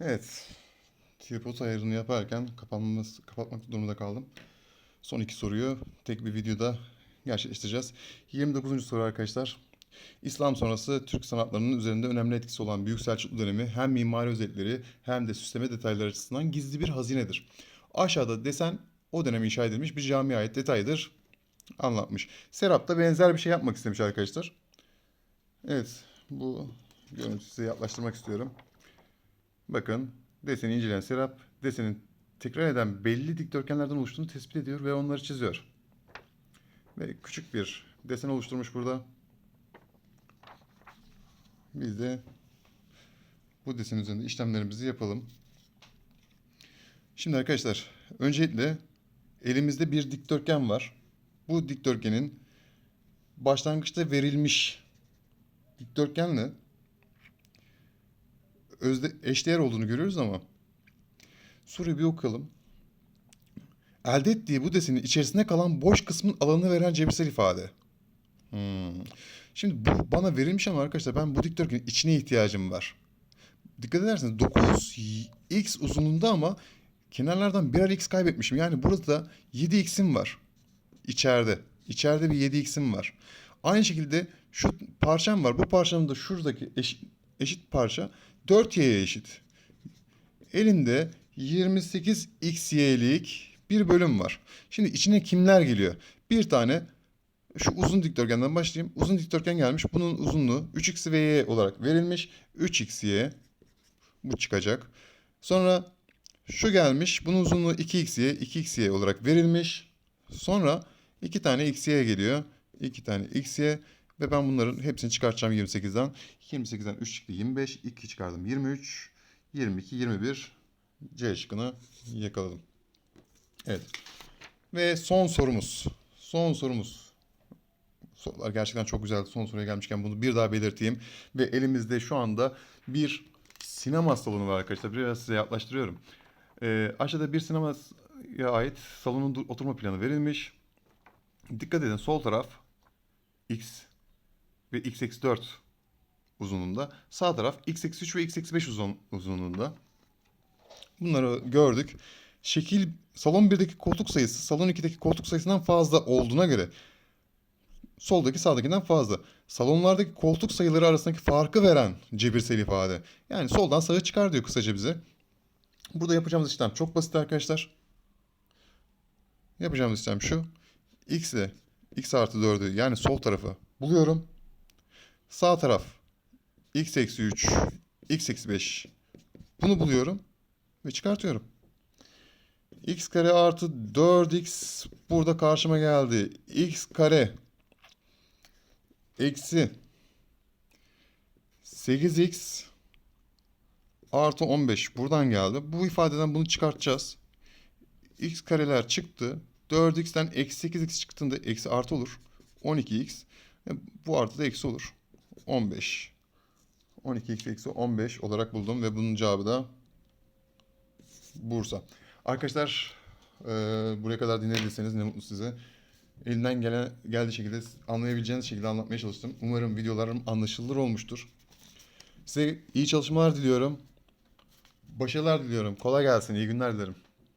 Evet. Tripod ayarını yaparken kapanması, kapatmak durumunda kaldım. Son iki soruyu tek bir videoda gerçekleştireceğiz. 29. soru arkadaşlar. İslam sonrası Türk sanatlarının üzerinde önemli etkisi olan Büyük Selçuklu dönemi hem mimari özellikleri hem de süsleme detayları açısından gizli bir hazinedir. Aşağıda desen o dönem inşa edilmiş bir camiye ait detaydır anlatmış. Serap da benzer bir şey yapmak istemiş arkadaşlar. Evet bu görüntüyü size yaklaştırmak istiyorum. Bakın deseni inceleyen Serap desenin tekrar eden belli dikdörtgenlerden oluştuğunu tespit ediyor ve onları çiziyor. Ve küçük bir desen oluşturmuş burada. Biz de bu desen üzerinde işlemlerimizi yapalım. Şimdi arkadaşlar öncelikle elimizde bir dikdörtgen var. Bu dikdörtgenin başlangıçta verilmiş dikdörtgenle özde eşdeğer olduğunu görüyoruz ama soruyu bir okuyalım. Elde ettiği bu desenin içerisinde kalan boş kısmın alanını veren cebirsel ifade. Hmm. Şimdi bu bana verilmiş ama arkadaşlar ben bu dikdörtgenin içine ihtiyacım var. Dikkat ederseniz 9x uzunluğunda ama kenarlardan birer x kaybetmişim. Yani burada 7x'im var. İçeride. İçeride bir 7x'im var. Aynı şekilde şu parçam var. Bu parçanın da şuradaki eşit, eşit parça 4y'ye eşit. Elimde 28xy'lik bir bölüm var. Şimdi içine kimler geliyor? Bir tane şu uzun dikdörtgenden başlayayım. Uzun dikdörtgen gelmiş. Bunun uzunluğu 3x ve y olarak verilmiş. 3xy bu çıkacak. Sonra şu gelmiş. Bunun uzunluğu 2xy, 2xy olarak verilmiş. Sonra iki tane xy geliyor. iki tane xy ve ben bunların hepsini çıkartacağım 28'den. 28'den 3 çıktı 25. 2 çıkardım 23. 22, 21. C şıkkını yakaladım. Evet. Ve son sorumuz. Son sorumuz. Sorular gerçekten çok güzel. Son soruya gelmişken bunu bir daha belirteyim. Ve elimizde şu anda bir sinema salonu var arkadaşlar. Biraz size yaklaştırıyorum. Ee, aşağıda bir sinemaya ait salonun oturma planı verilmiş. Dikkat edin sol taraf x ve x eksi 4 uzunluğunda. Sağ taraf x eksi 3 ve x eksi 5 uzun, uzunluğunda. Bunları gördük. Şekil salon 1'deki koltuk sayısı salon 2'deki koltuk sayısından fazla olduğuna göre soldaki sağdakinden fazla. Salonlardaki koltuk sayıları arasındaki farkı veren cebirsel ifade. Yani soldan sağa çıkar diyor kısaca bize. Burada yapacağımız işlem çok basit arkadaşlar. Yapacağımız işlem şu. X ile x artı 4'ü yani sol tarafı buluyorum. Sağ taraf x eksi 3, x eksi 5. Bunu buluyorum ve çıkartıyorum. x kare artı 4x burada karşıma geldi. x kare eksi 8x artı 15 buradan geldi. Bu ifadeden bunu çıkartacağız. x kareler çıktı. 4x'ten eksi 8x çıktığında eksi artı olur. 12x. E, Bu artı da eksi olur. 15. 12x eksi 15 olarak buldum ve bunun cevabı da Bursa. Arkadaşlar e, buraya kadar dinlediyseniz ne mutlu size. Elimden gelen geldiği şekilde anlayabileceğiniz şekilde anlatmaya çalıştım. Umarım videolarım anlaşılır olmuştur. Size iyi çalışmalar diliyorum. Başarılar diliyorum. Kolay gelsin. İyi günler dilerim.